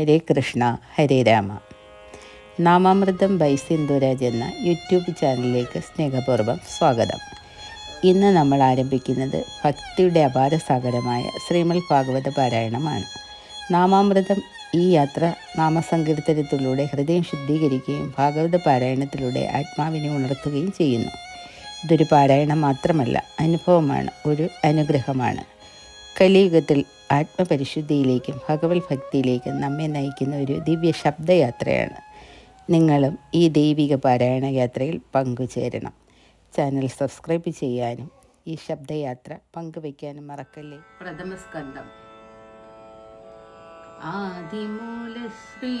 ഹരേ കൃഷ്ണ ഹരേ Rama. നാമാമൃതം by Sindhuraj എന്ന YouTube ചാനലിലേക്ക് സ്നേഹപൂർവം സ്വാഗതം. ഇന്ന് നമ്മൾ ആരംഭിക്കുന്നത് ഭക്തിയുടെ അപാര സാഗരമായ ശ്രീമൽ ഭാഗവത പാരായണമാണ്. നാമാമൃതം ഈ യാത്ര നാമസങ്കീർത്തനത്തിലൂടെ ഹൃദയം ശുദ്ധീകരിക്കുകയും ഭാഗവത പാരായണത്തിലൂടെ ആത്മാവിനെ ഉണർത്തുകയും ചെയ്യുന്നു. ഇതൊരു പാരായണം മാത്രമല്ല അനുഭവമാണ് ഒരു അനുഗ്രഹമാണ്. കലിയുഗത്തിൽ ആത്മപരിശുദ്ധിയിലേക്കും ഭഗവത് ഭക്തിയിലേക്കും നമ്മെ നയിക്കുന്ന ഒരു ദിവ്യ ശബ്ദയാത്രയാണ്. നിങ്ങളും ഈ ദൈവിക പാരായണ യാത്രയിൽ പങ്കുചേരണം. ചാനൽ സബ്സ്ക്രൈബ് ചെയ്യാനും ഈ ശബ്ദയാത്ര പങ്കുവയ്ക്കാനും മറക്കല്ലേ. പ്രഥമസ്കന്ധം ആദിമൂല ശ്രീ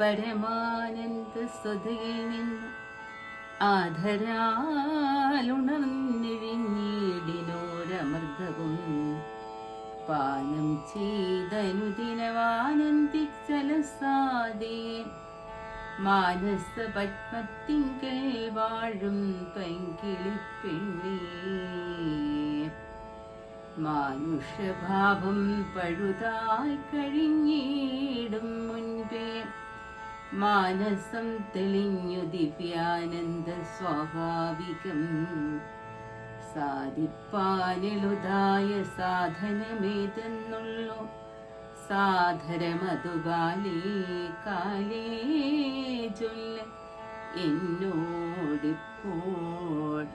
പരമാനന്ദ സ്വതയിൽ നിന്ന് ആധരാലുണർന്നിഴിഞ്ഞീടിനോരമർദ്ദവും പാനം ചെയ്തനുദിനവാനന്ദിച്ചലസാദേ മാനസ പത്മത്തിങ്കൽ വാഴും പൈങ്കിളിപ്പെണ്ണേ മാനുഷഭാവം പഴുതായി കഴിഞ്ഞിടും മുൻപേ. മാനസം തെളിഞ്ഞു ദിവ്യാനന്ദ സ്വാഭാവികം. സാധിപ്പാനെളുതായ സാധനമേതെന്നുള്ളു? സാധരമതുകാലേ കാലേ ചൊല്ല എന്നോടിപ്പോൾ.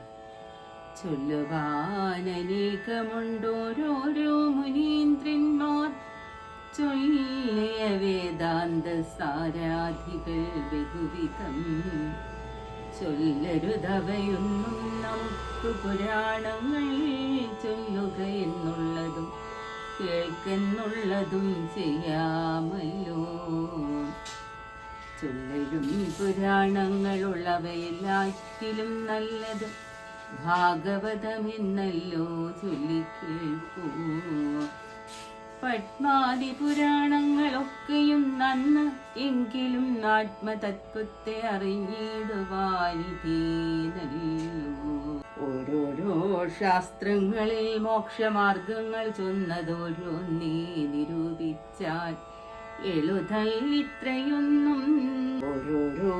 ചൊല്ലുവാനേകമുണ്ടോരോരോ മുനീന്ദ്രന്മാർ? ചൊല്ലിയ വേദാന്ത സാരാധികൾ ബഹുവിധം. ചൊല്ലരുതവയൊന്നും നമുക്ക് പുരാണങ്ങൾ ചൊല്ലുക എന്നുള്ളതും കേൾക്കെന്നുള്ളതും ചെയ്യാമല്ലോ. ചൊല്ലലും പുരാണങ്ങളുള്ളവയെല്ലാറ്റിലും നല്ലത് ഭാഗവതമെന്നല്ലോ ചൊല്ലിക്കേൾക്കൂ. പത്മാതി പുരാണങ്ങളൊക്കെയും നന്ന് എങ്കിലും ആത്മതത്വത്തെ അറിഞ്ഞിടുവാനിതീനല്ലോ ഓരോരോ ശാസ്ത്രങ്ങളിൽ മോക്ഷമാർഗങ്ങൾ ചൊന്നതോരോന്നീ നിരൂപിച്ചാൽ എളുതൽ ഇത്രയൊന്നും. ഓരോരോ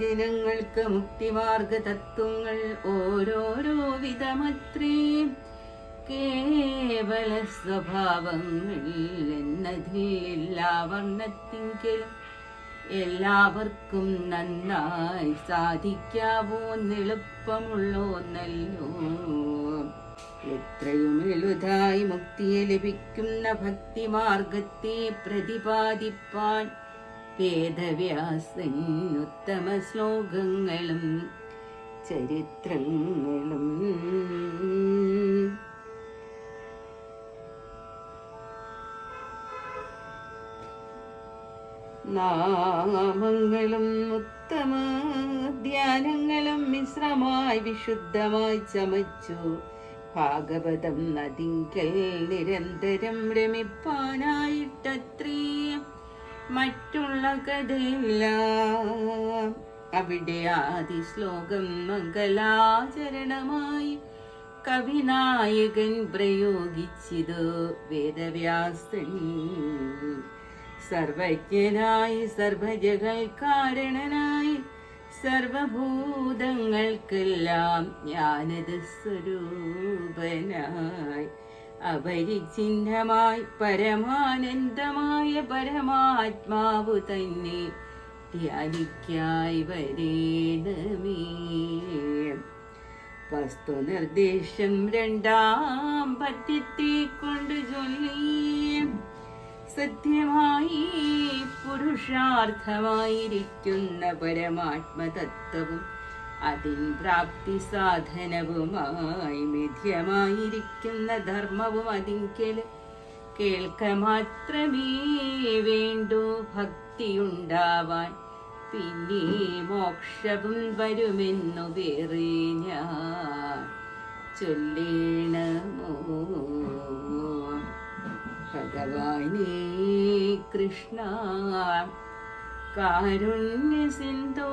ജനങ്ങൾക്ക് മുക്തിമാർഗ തത്വങ്ങൾ ഓരോരോ വിധമത്രേ കേവല സ്വഭാവങ്ങൾ എന്നതിൽ എല്ലാ വർണത്തിങ്കിലും എല്ലാവർക്കും നന്നായി സാധിക്കാവോ എളുപ്പമുള്ളോ നല്ലോ എത്രയും എളുതായി മുക്തിയെ ലഭിക്കുന്ന ഭക്തിമാർഗത്തെ പ്രതിപാദിപ്പാൻ വേദവ്യാസൻ ഉത്തമ ശ്ലോകങ്ങളും ചരിത്രങ്ങളും നാമങ്ങളും ഉത്തമ ധ്യാനങ്ങളും മിശ്രമായി വിശുദ്ധമായി ചമച്ചു. ഭാഗവതം നദിങ്കൽ നിരന്തരം രമിപ്പാനായിട്ടത്രേ മറ്റുള്ള കഥയില്ല അവിടെ ആദി ശ്ലോകം മംഗലാചരണമായി കവിനായകൻ പ്രയോഗിച്ചത് വേദവ്യാസൻ. സർവജ്ഞനായി സർവജകൾ കാരണനായി സർവഭൂതങ്ങൾക്കെല്ലാം ജ്ഞാനത സ്വരൂപനായി. അപരിചിഹ്നമായി പരമാനന്ദമായ പരമാത്മാവു തന്നെ ധ്യാനിക്കായി വരേണമേ. വസ്തുനിർദ്ദേശം രണ്ടാം പദ്യത്തെ കൊണ്ട് ചൊല്ലിയും സത്യമായി പുരുഷാർത്ഥമായിരിക്കുന്ന പരമാത്മതത്വവും അതിൻ പ്രാപ്തി സാധനവുമായി മിഥ്യമായിരിക്കുന്ന ധർമ്മവും അതിങ്കൽ കേൾക്ക മാത്രമേ വേണ്ടൂ ഭക്തിയുണ്ടാവാൻ. പിന്നെ മോക്ഷവും വരുമെന്നു വേറെ ഞാൻ ചൊല്ലേണമോ? ഭഗവാനേ കൃഷ്ണ കാരുണ്യ സിന്ധോ.